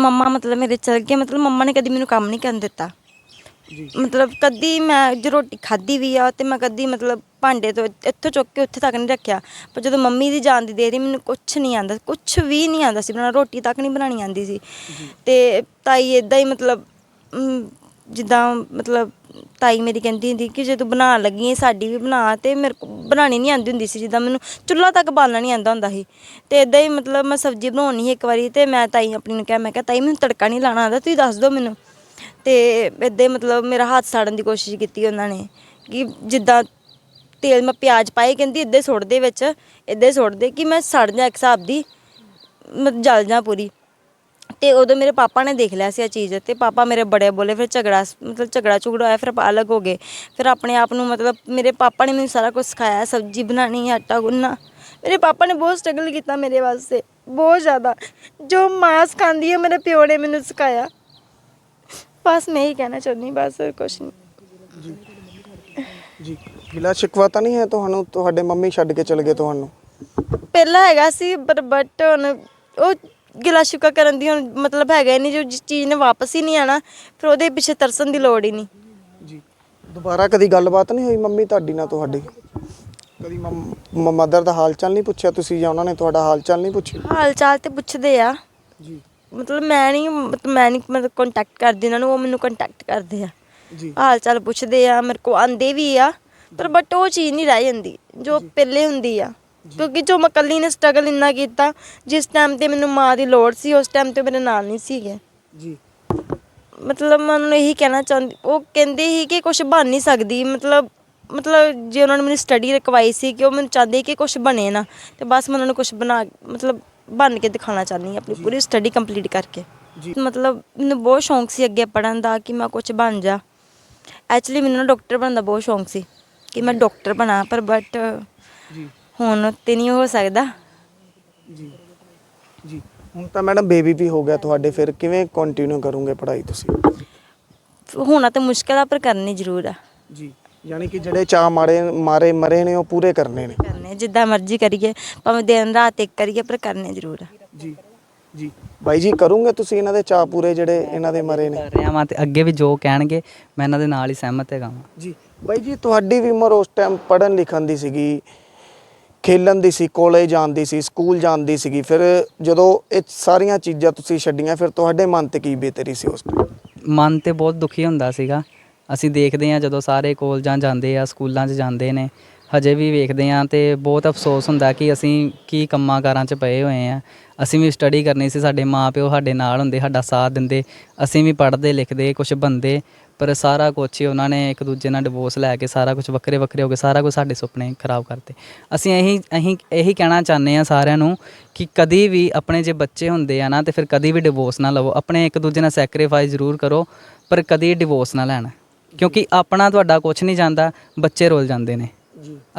ਮੰਮਾ ਮਤਲਬ ਮੇਰੇ ਚਲ ਗਏ ਮਤਲਬ ਮੰਮਾ ਨੇ ਕਦੀ ਮੈਨੂੰ ਕੰਮ ਨਹੀਂ ਕਰਨ ਦਿੱਤਾ। ਜੀ। ਮਤਲਬ ਕਦੀ ਮੈਂ ਜੇ ਰੋਟੀ ਖਾਧੀ ਵੀ ਆ ਤੇ ਮੈਂ ਕਦੀ ਮਤਲਬ ਭਾਂਡੇ ਤੋਂ ਇੱਥੋਂ ਚੁੱਕ ਕੇ ਉੱਥੇ ਤੱਕ ਨਹੀਂ ਰੱਖਿਆ। ਪਰ ਜਦੋਂ ਮੰਮੀ ਦੀ ਜਾਨ ਦੀ ਦੇਰੀ ਮੈਨੂੰ ਕੁਝ ਨਹੀਂ ਆਂਦਾ ਕੁਝ ਵੀ ਨਹੀਂ ਆਂਦਾ ਸੀ ਬਣਾਉਣਾ ਰੋਟੀ ਤੱਕ ਨਹੀਂ ਬਣਾਣੀ ਆਂਦੀ ਸੀ। ਤੇ ਤਾਈ ਇਦਾਂ ਹੀ ਮਤਲਬ ਜਿੱਦਾਂ ਮਤਲਬ ਤਾਈ ਮੇਰੀ ਕਹਿੰਦੀ ਹੁੰਦੀ ਕਿ ਜੇ ਤੂੰ ਬਣਾਉਣ ਲੱਗੀ ਹੈ ਸਾਡੀ ਵੀ ਬਣਾ ਤੇ ਮੇਰੇ ਕੋ ਬਣਾਣੀ ਨਹੀਂ ਆਉਂਦੀ ਹੁੰਦੀ ਸੀ ਜਿੱਦਾਂ ਮੈਨੂੰ ਚੁੱਲ੍ਹਾ ਤੱਕ ਬਾਲਣਾ ਨਹੀਂ ਆਉਂਦਾ ਹੁੰਦਾ ਸੀ। ਤੇ ਇਦਾਂ ਹੀ ਮਤਲਬ ਮੈਂ ਸਬਜ਼ੀ ਬਣਾਉਣੀ ਸੀ ਇੱਕ ਵਾਰੀ ਤੇ ਮੈਂ ਤਾਈ ਆਪਣੀ ਨੂੰ ਕਿਹਾ, ਮੈਂ ਕਿਹਾ, ਤਾਈ, ਮੈਨੂੰ ਤੜਕਾ ਨਹੀਂ ਲਾਣਾ ਆਉਂਦਾ, ਤੁਸੀਂ ਦੱਸ ਦਿਓ ਮੈਨੂੰ। ਤੇ ਇਦਾਂ ਹੀ ਮਤਲਬ ਮੇਰਾ ਹੱਥ ਸਾੜਨ ਦੀ ਕੋਸ਼ਿਸ਼ ਕੀਤੀ ਉਹਨਾਂ ਨੇ ਕਿ ਜਿੱਦਾਂ ਤੇਲ ਮੈਂ ਪਿਆਜ਼ ਪਾਏ, ਕਹਿੰਦੀ ਇੱਦਾਂ ਹੀ ਸੁੱਟ ਦੇ ਵਿੱਚ ਇੱਦਾਂ ਹੀ ਸੁੱਟ ਦੇ ਕਿ ਮੈਂ ਸੜ ਜਾ ਇੱਕ ਹਿਸਾਬ ਦੀ, ਮੈਂ ਜਲ ਜਾ ਪੂਰੀ। ਤੇ ਉਦੋਂ ਮੇਰੇ ਪਾਪਾ ਨੇ ਦੇਖ ਲਿਆ ਸੀ ਇਹ ਚੀਜ਼ ਤੇ ਪਾਪਾ ਮੇਰੇ ਬੜੇ ਬੋਲੇ ਫਿਰ ਝਗੜਾ ਮਤਲਬ ਝਗੜਾ ਝੁਗੜਾ ਹੋਇਆ ਫਿਰ ਆਪਾਂ ਅਲੱਗ ਹੋ ਗਏ। ਫਿਰ ਆਪਣੇ ਆਪ ਨੂੰ ਮਤਲਬ ਮੇਰੇ ਪਾਪਾ ਨੇ ਮੈਨੂੰ ਸਾਰਾ ਕੁਝ ਸਿਖਾਇਆ ਸਬਜ਼ੀ ਬਣਾਉਣੀ ਆਟਾ ਗੁੰਨਣਾ। ਮੇਰੇ ਪਾਪਾ ਨੇ ਬਹੁਤ ਸਟਰਗਲ ਕੀਤਾ ਮੇਰੇ ਵਾਸਤੇ ਬਹੁਤ ਜ਼ਿਆਦਾ। ਜੋ ਮਾਂ ਸਿਖਾਉਂਦੀ ਹੈ ਮੇਰੇ ਪਿਓ ਨੇ ਮੈਨੂੰ ਸਿਖਾਇਆ। ਬਸ ਮੈਂ ਹੀ ਕਹਿਣਾ ਚਾਹੁੰਦੀ ਬਸ ਹੋਰ ਕੁਛ ਨਹੀਂ। ਜੀ। ਗਿਲਾ ਸ਼ਿਕਵਾ ਤਾਂ ਨਹੀਂ ਹੈ ਤੁਹਾਨੂੰ ਤੁਹਾਡੇ ਮੰਮੀ ਛੱਡ ਕੇ ਚਲੇ ਗਏ ਤੁਹਾਨੂੰ? ਪਹਿਲਾਂ ਹੈਗਾ ਸੀ ਪਰ ਬਟ ਹੁਣ ਉਹ ਗਿਲਾ ਸ਼ਿਕਵਾ ਕਰਨ ਦੀ ਹੁਣ ਮਤਲਬ ਹੈਗਾ ਹੀ ਨਹੀਂ ਜੋ ਜਿਸ ਚੀਜ਼ ਨੇ ਵਾਪਸ ਹੀ ਨਹੀਂ ਆਣਾ ਫਿਰ ਉਹਦੇ ਪਿੱਛੇ ਤਰਸਣ ਦੀ ਲੋੜ ਹੀ ਨਹੀਂ। ਜੀ। ਦੁਬਾਰਾ ਕਦੀ ਗੱਲਬਾਤ ਨਹੀਂ ਹੋਈ ਮੰਮੀ ਤੁਹਾਡੀ ਨਾਲ ਤੁਹਾਡੀ? ਕਦੀ ਮਦਰ ਦਾ ਹਾਲ ਚਾਲ ਨਹੀਂ ਪੁੱਛਿਆ ਤੁਸੀਂ ਜਾਂ ਉਹਨਾਂ ਨੇ ਤੁਹਾਡਾ ਹਾਲ ਚਾਲ ਨਹੀਂ ਪੁੱਛਿਆ? ਹਾਲ ਚਾਲ ਤੇ ਪੁੱਛਦੇ ਆ। ਜੀ। ਮਤਲਬ ਮੈਂ ਨਹੀਂ ਮਤਲਬ ਮੈਂ ਨਹੀਂ ਮਤਲਬ ਕੰਟੈਕਟ ਕਰਦੀ ਉਹਨਾਂ ਨੂੰ ਉਹ ਮੈਨੂੰ ਕੰਟੈਕਟ ਕਰਦੇ ਆ। ਜੀ। ਹਾਲ ਚਾਲ ਪੁੱਛਦੇ ਆ ਮੇਰੇ ਕੋ ਆਂਦੇ ਵੀ ਆ ਪਰ ਬਟ ਉਹ ਚੀਜ਼ ਨਹੀਂ ਰਹਿ ਜਾਂਦੀ ਜੋ। ਪਹਿਲੇ ਹੁੰਦੀ ਆ। ਕਿਉਂਕਿ ਜੋ ਮੈਂ ਇਕੱਲੀ ਨੇ ਸਟਰਗਲ ਇੰਨਾ ਕੀਤਾ ਜਿਸ ਟਾਈਮ ਤੇ ਮੈਨੂੰ ਮਾਂ ਦੀ ਲੋੜ ਸੀ ਉਸ ਟਾਈਮ ਤੇ ਮੇਰੇ ਨਾਲ ਨਹੀਂ ਸੀਗੇ। ਜੀ। ਮਤਲਬ ਮੈਂ ਉਹਨਾਂ ਇਹੀ ਕਹਿਣਾ ਚਾਹੁੰਦੀ ਉਹ ਕਹਿੰਦੇ ਸੀ ਕਿ ਕੁਝ ਬਣ ਨਹੀਂ ਸਕਦੀ ਮਤਲਬ ਮਤਲਬ ਜੇ ਉਹਨਾਂ ਨੇ ਮੈਨੂੰ ਸਟੱਡੀ ਰਕਵਾਈ ਸੀ ਕਿ ਉਹ ਮੈਨੂੰ ਚਾਹੁੰਦੇ ਕਿ ਕੁਝ ਬਣੇ ਨਾ ਤੇ ਬਸ ਮੈਂ ਉਹਨਾਂ ਨੂੰ ਕੁਝ ਬਣਾ ਮਤਲਬ ਬਣ ਕੇ ਦਿਖਾਉਣਾ ਚਾਹੁੰਦੀ ਹਾਂ ਆਪਣੀ ਪੂਰੀ ਸਟੱਡੀ ਕੰਪਲੀਟ ਕਰਕੇ। ਜੀ। ਮਤਲਬ ਮੈਨੂੰ ਬਹੁਤ ਸ਼ੌਂਕ ਸੀ ਅੱਗੇ ਪੜਨ ਦਾ ਕਿ ਮੈਂ ਕੁਝ ਬਣ ਜਾ। ਐਕਚੁਅਲੀ ਮੈਨੂੰ ਡਾਕਟਰ ਬਣਨ ਦਾ ਬਹੁਤ ਸ਼ੌਂਕ ਸੀ ਕਿ ਮੈਂ ਡਾਕਟਰ ਬਣਾ ਪਰ ਬਟ ਜੀ। ਹੁਣ ਤੇ ਨਹੀਂ ਹੋ ਸਕਦਾ। ਜੀ ਜੀ। ਹੁਣ ਤਾਂ ਮੈਡਮ ਬੇਬੀ ਵੀ ਹੋ ਗਿਆ ਤੁਹਾਡੇ ਫਿਰ ਕਿਵੇਂ ਕੰਟੀਨਿਊ ਕਰੋਗੇ ਪੜ੍ਹਾਈ ਤੁਸੀਂ? ਹੋਣਾ ਤਾਂ ਮੁਸ਼ਕਿਲ ਆ ਪਰ ਕਰਨੀ ਜ਼ਰੂਰ ਆ। ਜੀ ਯਾਨੀ ਕਿ ਜਿਹੜੇ ਚਾਹ ਮਾਰੇ ਮਾਰੇ ਮਰੇ ਨੇ ਉਹ ਪੂਰੇ ਕਰਨੇ ਨੇ। ਕਰਨੇ ਜਿੱਦਾਂ ਮਰਜ਼ੀ ਕਰੀਏ ਭਾਵੇਂ ਦਿਨ ਰਾਤ ਇੱਕ ਕਰੀਏ ਪਰ ਕਰਨੇ ਜ਼ਰੂਰ ਆ। ਜੀ ਜੀ। ਬਾਈ ਜੀ ਕਰੋਗੇ ਤੁਸੀਂ ਇਹਨਾਂ ਦੇ ਚਾਹ ਪੂਰੇ ਜਿਹੜੇ ਇਹਨਾਂ ਦੇ ਮਰੇ ਨੇ? ਕਰ ਰਿਹਾ ਤੇ ਅੱਗੇ ਵੀ ਜੋ ਕਹਿਣਗੇ ਮੈਂ ਇਹਨਾਂ ਦੇ ਨਾਲ ਹੀ ਸਹਿਮਤ ਹੈਗਾ ਵਾਂ। ਜੀ। ਬਾਈ ਜੀ ਤੁਹਾਡੀ ਵੀ ਉਮਰ ਉਸ ਟਾਈਮ ਪੜ੍ਹਨ ਲਿਖਣ ਦੀ ਸੀਗੀ। ਖੇਲਣ ਦੀ ਸੀ ਕਾਲਜ ਜਾਂਦੀ ਸੀ ਸਕੂਲ ਜਾਂਦੀ ਸੀਗੀ, ਫਿਰ ਜਦੋਂ ਇਹ ਸਾਰੀਆਂ ਚੀਜ਼ਾਂ ਤੁਸੀਂ ਛੱਡੀਆਂ, ਫਿਰ ਤੁਹਾਡੇ ਮਨ ਤੇ ਕੀ ਬੀਤਰੀ ਸੀ ਉਸ ਟਾਈਮ ਮਨ ਤੇ ਬਹੁਤ ਦੁਖੀ ਹੁੰਦਾ ਸੀਗਾ। ਅਸੀਂ ਦੇਖਦੇ ਹਾਂ ਜਦੋਂ ਸਾਰੇ ਕੋਲਜਾਂ ਜਾਂਦੇ ਆ, ਸਕੂਲਾਂ 'ਚ ਜਾਂਦੇ ਨੇ ਹਜੇ ਵੀ ਵੇਖਦੇ ਹਾਂ ਤੇ ਬਹੁਤ ਅਫਸੋਸ ਹੁੰਦਾ ਕਿ ਅਸੀਂ ਕੀ ਕੰਮਾਂ ਕਾਰਾਂ 'ਚ ਪਏ ਹੋਏ ਆ ਅਸੀਂ ਵੀ ਸਟੱਡੀ ਕਰਨੀ ਸੀ, ਸਾਡੇ ਮਾਪਿਓ ਸਾਡੇ ਨਾਲ ਹੁੰਦੇ, ਸਾਡਾ ਸਾਥ ਦਿੰਦੇ, ਅਸੀਂ ਵੀ ਪੜ੍ਹਦੇ, ਲਿਖਦੇ ਕੁਝ ਬੰਦੇ, ਪਰ ਸਾਰਾ ਕੁਝ ਹੀ ਉਹਨਾਂ ਨੇ ਇੱਕ ਦੂਜੇ ਨਾਲ ਡਿਵੋਰਸ ਲੈ ਕੇ, ਸਾਰਾ ਕੁਝ ਵੱਖਰੇ ਵੱਖਰੇ ਹੋ ਗਏ ਸਾਰਾ ਕੁਝ ਸਾਡੇ ਸੁਪਨੇ ਖਰਾਬ ਕਰਤੇ। ਅਸੀਂ ਇਹੀ ਅਸੀਂ ਇਹੀ ਕਹਿਣਾ ਚਾਹੁੰਦੇ ਆ ਸਾਰਿਆਂ ਨੂੰ ਕਿ ਕਦੀ ਵੀ ਆਪਣੇ ਜੇ ਬੱਚੇ ਹੁੰਦੇ ਆ ਨਾ, ਤੇ ਫਿਰ ਕਦੀ ਵੀ ਡਿਵੋਰਸ ਨਾ ਲਵੋ। ਆਪਣੇ ਇੱਕ ਦੂਜੇ ਨਾਲ ਸੈਕਰੀਫਾਈਸ ਜ਼ਰੂਰ ਕਰੋ, ਪਰ ਕਦੀ ਡਿਵੋਰਸ ਨਾ ਲੈਣਾ। ਕਿਉਂਕਿ ਆਪਣਾ ਤੁਹਾਡਾ ਕੁਝ ਨਹੀਂ ਜਾਂਦਾ, ਬੱਚੇ ਰੁੱਲ ਜਾਂਦੇ ਨੇ।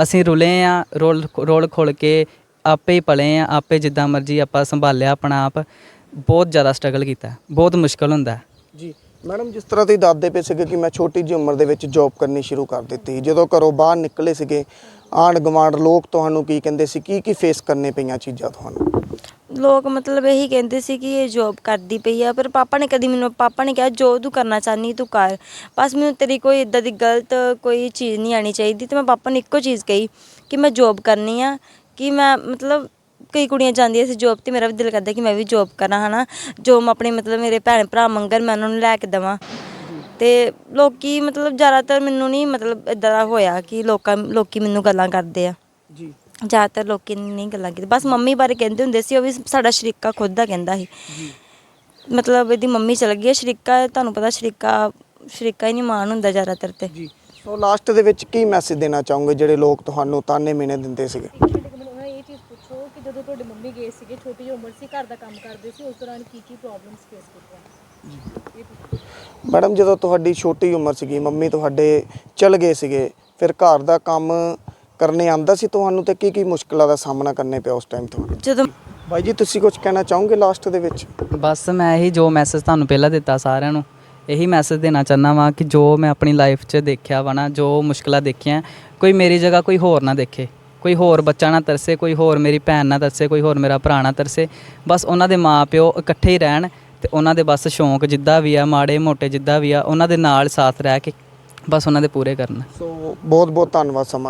ਅਸੀਂ ਰੁਲੇ ਆ ਰੋਲ ਰੋਲ ਖੁੱਲ ਕੇ ਆਪੇ ਹੀ ਪਲੇ ਆ ਆਪੇ ਜਿੱਦਾਂ ਮਰਜ਼ੀ ਆਪਾਂ ਸੰਭਾਲਿਆ ਆਪਣਾ ਆਪ। ਬਹੁਤ ਜ਼ਿਆਦਾ ਸਟਰਗਲ ਕੀਤਾ ਬਹੁਤ ਮੁਸ਼ਕਲ ਹੁੰਦਾ। ਜੀ ਮੈਡਮ ਜਿਸ ਤਰ੍ਹਾਂ ਤੁਸੀਂ ਦੱਸਦੇ ਪਏ ਸੀਗੇ ਕਿ ਮੈਂ ਛੋਟੀ ਜਿਹੀ ਉਮਰ ਦੇ ਵਿੱਚ ਜੌਬ ਕਰਨੀ ਸ਼ੁਰੂ ਕਰ ਦਿੱਤੀ ਜਦੋਂ ਘਰੋਂ ਬਾਹਰ ਨਿਕਲੇ ਸੀਗੇ ਆਂਢ ਗੁਆਂਢ ਲੋਕ ਤੁਹਾਨੂੰ ਕੀ ਕਹਿੰਦੇ ਸੀ ਕੀ ਕੀ ਫੇਸ ਕਰਨੇ ਪਈਆਂ ਚੀਜ਼ਾਂ ਤੁਹਾਨੂੰ? ਲੋਕ ਮਤਲਬ ਇਹੀ ਕਹਿੰਦੇ ਸੀ ਕਿ ਇਹ ਜੋਬ ਕਰਦੀ ਪਈ ਆ, ਪਰ ਪਾਪਾ ਨੇ ਕਦੀ ਮੈਨੂੰ, ਪਾਪਾ ਨੇ ਕਿਹਾ, ਜੋ ਤੂੰ ਕਰਨਾ ਚਾਹਨੀ ਤੂੰ ਕਰ। ਬਸ ਮੈਨੂੰ ਤੇਰੀ ਕੋਈ ਇਦਾਂ ਦੀ ਗਲਤ ਕੋਈ ਚੀਜ਼ ਨਹੀਂ ਆਣੀ ਚਾਹੀਦੀ ਤੇ ਮੈਂ ਪਾਪਾ ਨੂੰ ਇੱਕੋ ਚੀਜ਼ ਕਹੀ ਕਿ ਮੈਂ ਜੋਬ ਕਰਨੀ ਆ, ਕਿ ਮੈਂ ਮਤਲਬ ਕਈ ਕੁੜੀਆਂ ਜਾਂਦੀਆਂ ਸੀ ਜੋਬ ਤੇ, ਮੇਰਾ ਵੀ ਦਿਲ ਕਰਦਾ ਕਿ ਮੈਂ ਵੀ ਜੋਬ ਕਰਾਂ, ਹਨਾ। ਜੋ ਮੈਂ ਆਪਣੇ ਮਤਲਬ ਮੇਰੇ ਭੈਣ ਭਰਾ ਮੰਗਣ, ਮੈਂ ਉਹਨਾਂ ਨੂੰ ਲੈ ਕੇ ਦੇਵਾਂ। ਤੇ ਲੋਕੀ ਮਤਲਬ ਜ਼ਿਆਦਾਤਰ ਮੈਨੂੰ ਨਹੀਂ ਮਤਲਬ ਇਦਾਂ ਦਾ ਹੋਇਆ ਕਿ ਲੋਕਾਂ, ਲੋਕੀ ਮੈਨੂੰ ਗੱਲਾਂ ਕਰਦੇ ਆ। ਜੀ। ਜ਼ਿਆਦਾਤਰ ਲੋਕੀ ਨਹੀਂ ਗੱਲਾਂ ਕੀਤੀ ਬਸ ਮੰਮੀ ਬਾਰੇ ਕਹਿੰਦੇ ਹੁੰਦੇ ਸੀ ਉਹ ਵੀ ਸਾਡਾ ਸ਼ਰੀਕਾ ਖੁਦ ਦਾ ਕਹਿੰਦਾ ਸੀ। ਜੀ। ਮਤਲਬ ਇਹਦੀ ਮੰਮੀ ਚਲ ਗਈ ਹੈ ਸ਼ਰੀਕਾ ਤੁਹਾਨੂੰ ਪਤਾ ਸ਼ਰੀਕਾ ਸ਼ਰੀਕਾ ਹੀ ਨਹੀਂ ਮਾਣ ਹੁੰਦਾ ਜ਼ਿਆਦਾਤਰ ਤੇ। ਜੀ। ਸੋ ਲਾਸਟ ਦੇ ਵਿੱਚ ਕੀ ਮੈਸੇਜ ਦੇਣਾ ਚਾਹੋਗੇ ਜਿਹੜੇ ਲੋਕ ਤੁਹਾਨੂੰ ਤਾਨੇ ਮਿਹਣੇ ਦਿੰਦੇ ਸੀਗੇ? ਮੈਨੂੰ ਉਹਨਾਂ ਇਹ ਚੀਜ਼ ਪੁੱਛੋ ਕਿ ਜਦੋਂ ਤੁਹਾਡੇ ਮੰਮੀ ਗਏ ਸੀਗੇ ਛੋਟੀ ਜਿਹੀ ਉਮਰ ਸੀ ਘਰ ਦਾ ਕੰਮ ਕਰਦੇ ਸੀ ਉਸ ਦੌਰਾਨ ਕੀ ਕੀ ਪ੍ਰੋਬਲਮਸ ਫੇਸ ਕੀਤੀਆਂ? ਮੈਡਮ ਜਦੋਂ ਤੁਹਾਡੀ ਛੋਟੀ ਉਮਰ ਸੀਗੀ ਮੰਮੀ ਤੁਹਾਡੇ ਚਲ ਗਏ ਸੀਗੇ ਫਿਰ ਘਰ ਦਾ ਕੰਮ ਕਰਨੇ ਆਂਦਾ ਸੀ ਤੁਹਾਨੂੰ ਤੇ ਕੀ ਕੀ ਮੁਸ਼ਕਲਾਂ ਦਾ ਸਾਹਮਣਾ ਕਰਨੇ ਪਿਆ ਉਸ ਟਾਈਮ ਤੁਹਾਨੂੰ? ਜਦੋਂ ਬਾਈ ਜੀ ਤੁਸੀਂ ਕੁਝ ਕਹਿਣਾ ਚਾਹੋਗੇ ਲਾਸਟ ਦੇ ਵਿੱਚ? ਬਸ ਮੈਂ ਇਹੀ ਜੋ ਮੈਸੇਜ ਤੁਹਾਨੂੰ ਪਹਿਲਾਂ ਦਿੱਤਾ ਸਾਰਿਆਂ ਨੂੰ ਇਹੀ ਮੈਸੇਜ ਦੇਣਾ ਚਾਹੁੰਦਾ ਵਾਂ ਕਿ ਜੋ ਮੈਂ ਆਪਣੀ ਲਾਈਫ 'ਚ ਦੇਖਿਆ ਵਾ ਨਾ ਜੋ ਮੁਸ਼ਕਲਾਂ ਦੇਖੀਆਂ ਕੋਈ ਮੇਰੀ ਜਗ੍ਹਾ ਕੋਈ ਹੋਰ ਨਾ ਦੇਖੇ ਕੋਈ ਹੋਰ ਬੱਚਾ ਨਾ ਤਰਸੇ ਕੋਈ ਹੋਰ ਮੇਰੀ ਭੈਣ ਨਾ ਤਰਸੇ ਕੋਈ ਹੋਰ ਮੇਰਾ ਭਰਾ ਨਾ ਤਰਸੇ। ਬਸ ਉਹਨਾਂ ਦੇ ਮਾਪਿਓ ਇਕੱਠੇ ਹੀ ਰਹਿਣ ਤੇ ਉਹਨਾਂ ਦੇ ਬਸ ਸ਼ੌਂਕ ਜਿੱਦਾਂ ਵੀ ਆ ਮਾੜੇ ਮੋਟੇ ਜਿੱਦਾਂ ਵੀ ਆ ਉਹਨਾਂ ਦੇ ਨਾਲ ਸਾਥ ਰਹਿ ਕੇ ਬਸ ਉਹਨਾਂ ਦੇ ਪੂਰੇ ਕਰਨਾ। ਸੋ ਬਹੁਤ ਬਹੁਤ ਧੰਨਵਾਦ ਸਮਾਂ